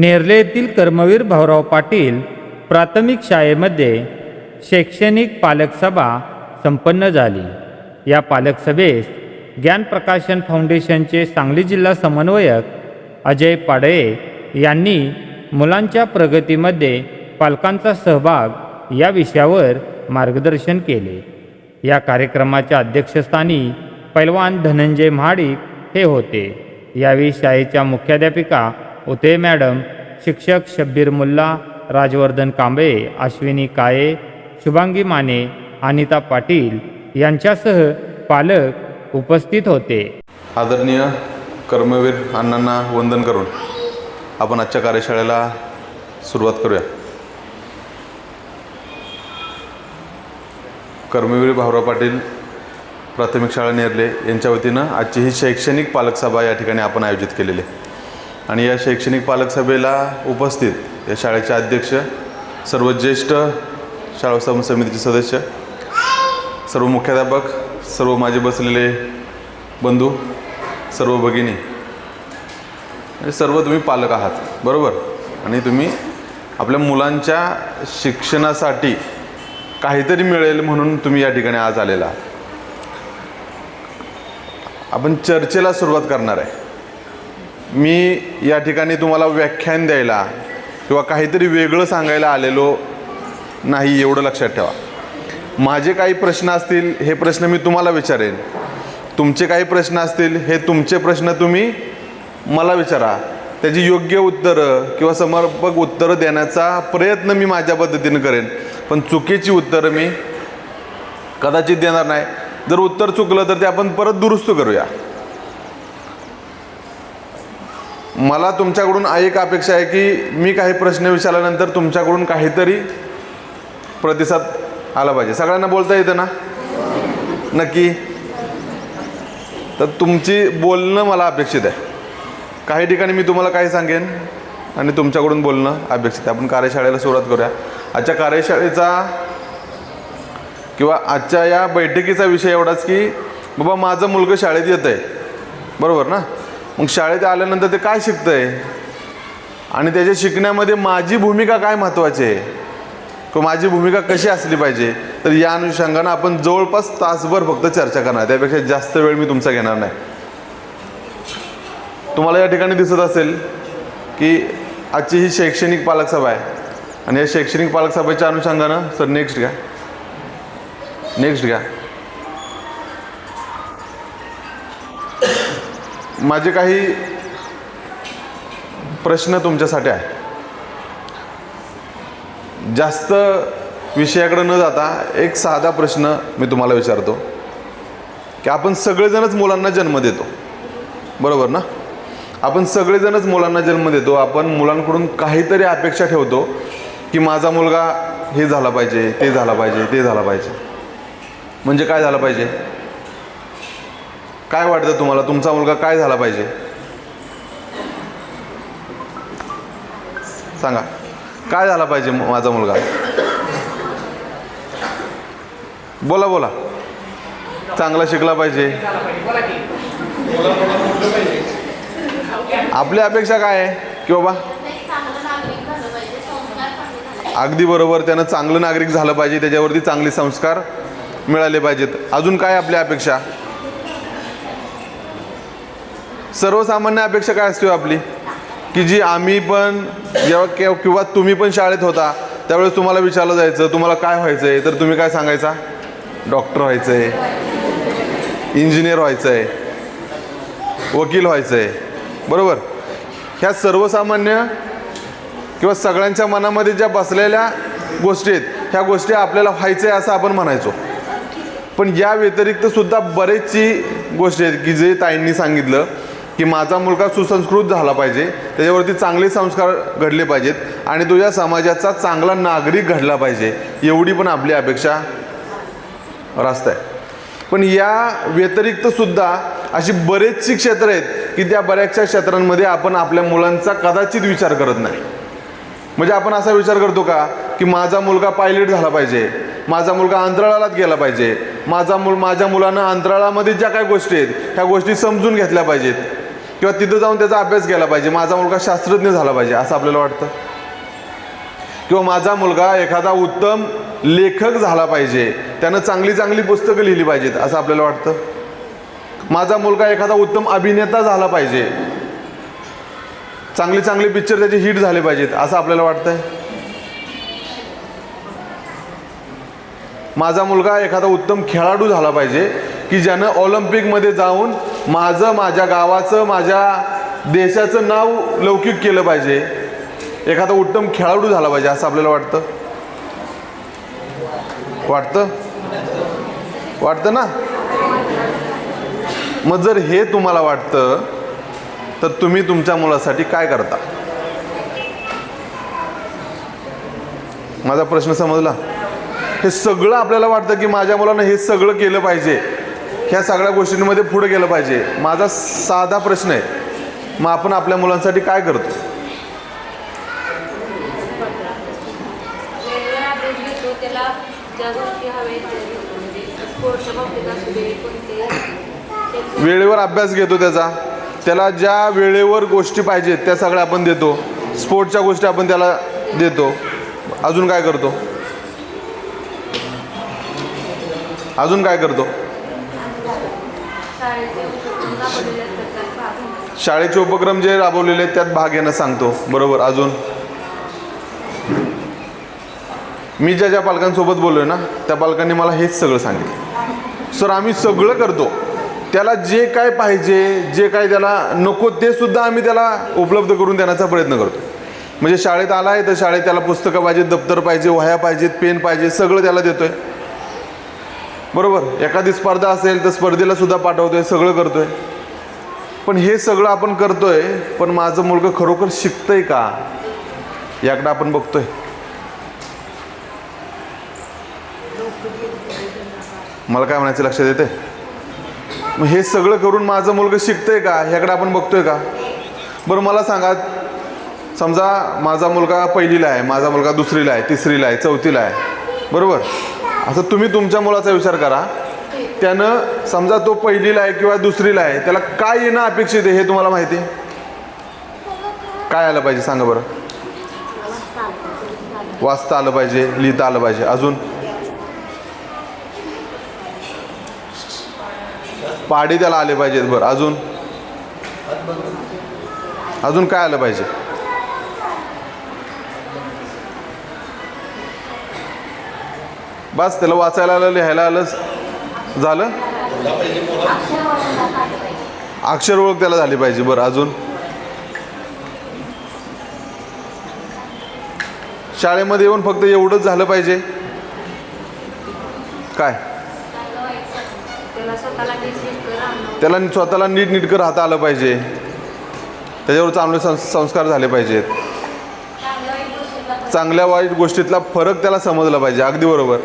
नेरले येथील कर्मवीर भाऊराव पाटील प्राथमिक शाळेमध्ये शैक्षणिक पालक सभा संपन्न झाली. या पालक सभेस ज्ञान प्रकाशन फाउंडेशनचे सांगली जिल्हा समन्वयक अजय पाडळे यांनी मुलांच्या प्रगतीमध्ये पालकांचा सहभाग या विषयावर मार्गदर्शन केले. या कार्यक्रमाच्या अध्यक्षस्थानी पैलवान धनंजय महाडिक हे होते. यावेळी शाळेच्या मुख्याध्यापिका उते मॅडम. शिक्षक शब्बीर मुल्ला राजवर्धन कांबळे अश्विनी काळे शुभांगी माने अनिता पाटील यांच्यासह पालक उपस्थित होते. आदरणीय कर्मवीर अण्णांना वंदन करून आपण आजच्या कार्यशाळेला सुरुवात करूया. कर्मवीर भाऊराव पाटील प्राथमिक शाळा नेरले यांच्या वतीनं आजची ही शैक्षणिक पालक सभा या ठिकाणी आपण आयोजित केलेली आहे. आणि या शैक्षणिक पालक सभेला उपस्थित या शाळेचे अध्यक्ष सर्व ज्येष्ठ शाळा सम समितीचे सदस्य सर्व मुख्याध्यापक सर्व माझे बसलेले बंधू सर्व भगिनी आणि सर्व तुम्ही पालक आहात बरोबर? आणि तुम्ही आपल्या मुलांच्या शिक्षणासाठी काहीतरी मिळेल म्हणून तुम्ही या ठिकाणी आज आलेला आपण चर्चेला सुरुवात करणार आहे. मी या ठिकाणी तुम्हाला व्याख्यान द्यायला किंवा काहीतरी वेगळं सांगायला आलेलो नाही एवढं लक्षात ठेवा. माझे काही प्रश्न असतील हे प्रश्न मी तुम्हाला विचारेन. तुमचे काही प्रश्न असतील हे तुमचे प्रश्न तुम्ही मला विचारा. त्याची योग्य उत्तरं किंवा समर्पक उत्तरं देण्याचा प्रयत्न मी माझ्या पद्धतीनं करेन. पण चुकीची उत्तरं मी कदाचित देणार नाही. जर उत्तर चुकलं तर ते आपण परत दुरुस्त करूया. मला तुमच्याकडून एक अपेक्षा आहे की मी काही प्रश्न विचारल्यानंतर तुमच्याकडून काहीतरी प्रतिसाद आला पाहिजे. सगळ्यांना बोलता येतं ना? नक्की? तर तुमची बोलणं मला अपेक्षित आहे. काही ठिकाणी मी तुम्हाला काही सांगेन आणि तुमच्याकडून बोलणं अपेक्षित आहे. आपण कार्यशाळेला सुरुवात करूया. आजच्या कार्यशाळेचा किंवा आजच्या या बैठकीचा विषय एवढाच की बाबा माझं मुलगं शाळेत येतं आहे बरोबर ना? मग शाळेत आल्यानंतर ते काय शिकतं आहे आणि त्याच्या शिकण्यामध्ये माझी भूमिका काय महत्त्वाची आहे? किंवा माझी भूमिका कशी असली पाहिजे? तर या अनुषंगानं आपण जवळपास तासभर फक्त चर्चा करणार त्यापेक्षा जास्त वेळ मी तुमचा घेणार नाही. तुम्हाला या ठिकाणी दिसत असेल की आजची ही शैक्षणिक पालक सभा आहे. आणि या शैक्षणिक पालकसभेच्या अनुषंगानं सर नेक्स्ट घ्या. नेक्स्ट घ्या. माझे काही प्रश्न तुमच्यासाठी आहे. जास्त विषयाकडे न जाता एक साधा प्रश्न मी तुम्हाला विचारतो की आपण सगळेजणच मुलांना जन्म देतो. बरोबर ना? आपण सगळेजणच मुलांना जन्म देतो आपण मुलांकडून काहीतरी अपेक्षा ठेवतो की माझा मुलगा हे झाला पाहिजे ते झाला पाहिजे ते झाला पाहिजे. म्हणजे काय झालं पाहिजे? काय वाटतं तुम्हाला? तुमचा मुलगा काय झाला पाहिजे? सांगा. काय झाला पाहिजे माझा मुलगा? बोला बोला. चांगला शिकला पाहिजे. आपली अपेक्षा काय आहे? की बाबा अगदी बरोबर त्यानं चांगलं नागरिक झालं पाहिजे त्याच्यावरती चांगले संस्कार मिळाले पाहिजेत. अजून काय आपल्या अपेक्षा? सर्वसामान्य अपेक्षा काय असते हो आपली? की जी आम्ही पण जेव्हा केव- किंवा तुम्ही पण शाळेत होता त्यावेळेस तुम्हाला विचारलं जायचं तुम्हाला काय व्हायचं आहे तर तुम्ही काय सांगायचा? डॉक्टर व्हायचं आहे इंजिनियर व्हायचं आहे वकील व्हायचं आहे बरोबर? ह्या सर्वसामान्य किंवा सगळ्यांच्या मनामध्ये ज्या बसलेल्या गोष्टी आहेत ह्या गोष्टी आपल्याला व्हायचं आहे असं आपण म्हणायचो. पण या व्यतिरिक्त सुद्धा बरेचशी गोष्टी आहेत की जे ताईंनी सांगितलं की माझा मुलगा सुसंस्कृत झाला पाहिजे त्याच्यावरती चांगले संस्कार घडले पाहिजेत आणि तो या समाजाचा चांगला नागरिक घडला पाहिजे एवढी पण आपली अपेक्षा रास्त आहे. पण या व्यतिरिक्त सुद्धा अशी बरेचशी क्षेत्र आहेत की त्या बऱ्याचशा क्षेत्रांमध्ये आपण आपल्या मुलांचा कदाचित विचार करत नाही. म्हणजे आपण असा विचार करतो का की माझा मुलगा पायलट झाला पाहिजे माझा मुलगा अंतराळालाच गेला पाहिजे माझा मुल माझ्या मुलानं अंतराळामध्ये ज्या काही गोष्टी आहेत ह्या गोष्टी समजून घेतल्या पाहिजेत. किंवा तिथं जाऊन त्याचा अभ्यास केला पाहिजे. माझा मुलगा शास्त्रज्ञ झाला पाहिजे असं आपल्याला वाटतं? किंवा माझा मुलगा एखादा उत्तम लेखक झाला पाहिजे त्यानं चांगली चांगली पुस्तकं लिहिली पाहिजेत असं आपल्याला वाटतं? माझा मुलगा एखादा उत्तम अभिनेता झाला पाहिजे चांगले चांगले पिक्चर त्याचे हिट झाले पाहिजेत असं आपल्याला वाटतंय? माझा मुलगा एखादा उत्तम खेळाडू झाला पाहिजे की ज्यानं ऑलिम्पिकमध्ये जाऊन माझं माझ्या गावाचं माझ्या देशाचं नाव लौकिक केलं पाहिजे. एखादा उत्तम खेळाडू झाला पाहिजे असं आपल्याला वाटतं? वाटतं? वाटतं ना? मग जर हे तुम्हाला वाटतं तर तुम्ही तुमच्या मुलासाठी काय करता? माझा प्रश्न समजला? हे सगळं आपल्याला वाटतं की माझ्या मुलानं हे सगळं केलं पाहिजे. ह्या सगळ्या गोष्टींमध्ये पुढे गेलं पाहिजे. माझा साधा प्रश्न आहे मग आपण आपल्या मुलांसाठी काय करतो? वेळेवर अभ्यास घेतो म्हणजे वेळेवर अभ्यास घेतो त्याचा. त्याला ज्या वेळेवर गोष्टी पाहिजेत त्या सगळ्या आपण देतो. स्पोर्टच्या गोष्टी आपण त्याला देतो. अजून काय करतो? अजून काय करतो? शाळेचे उपक्रम जे राबवलेले आहेत त्यात भाग घेणं सांगतो. बरोबर? अजून? मी ज्या ज्या पालकांसोबत बोललो ना त्या पालकांनी मला हेच सगळं सांगितलं. सर आम्ही सगळं करतो. त्याला जे काय पाहिजे जे काय त्याला नको ते सुद्धा आम्ही त्याला उपलब्ध करून देण्याचा प्रयत्न करतो. म्हणजे शाळेत आला आहे तर शाळेत त्याला पुस्तकं पाहिजेत दप्तर पाहिजे वह्या पाहिजेत पेन पाहिजे सगळं त्याला देतोय. बरोबर. एखादी स्पर्धा असेल तर स्पर्धेला सुद्धा पाठवतोय सगळं करतोय. पण हे सगळं आपण करतोय पण माझं मुलगा खरोखर शिकतंय का? याकडं आपण बघतोय. मला काय म्हणायचं लक्षात येते मग हे सगळं करून माझं मुलगा शिकतंय का? ह्याकडे आपण बघतोय का? बरं मला सांगा. समजा माझा मुलगा पहिलीला आहे माझा मुलगा दुसरीला आहे तिसरीला आहे चौथीला आहे. बरोबर? असं तुम्ही तुमच्या मुलाचा विचार करा. त्यानं समजा तो पहिलीला आहे किंवा दुसरीला आहे त्याला काय येणं अपेक्षित आहे हे तुम्हाला माहिती? आहे काय आलं पाहिजे सांगा बरं. वाचता आलं पाहिजे लिहिता आलं पाहिजे. अजून? पहाडे त्याला आले पाहिजेत बरं. अजून? अजून काय आलं पाहिजे? बस त्याला वाचायला आलं लिहायला आलं झालं? अक्षर ओळख त्याला झाली पाहिजे बरं अजून. शाळेमध्ये येऊन फक्त एवढंच झालं पाहिजे. काय? त्याला स्वतःला नीट नीटकं राहता आलं पाहिजे. त्याच्यावर चांगले संस्कार झाले पाहिजेत. चांगल्या वाईट गोष्टीतला फरक त्याला समजला पाहिजे अगदी बरोबर.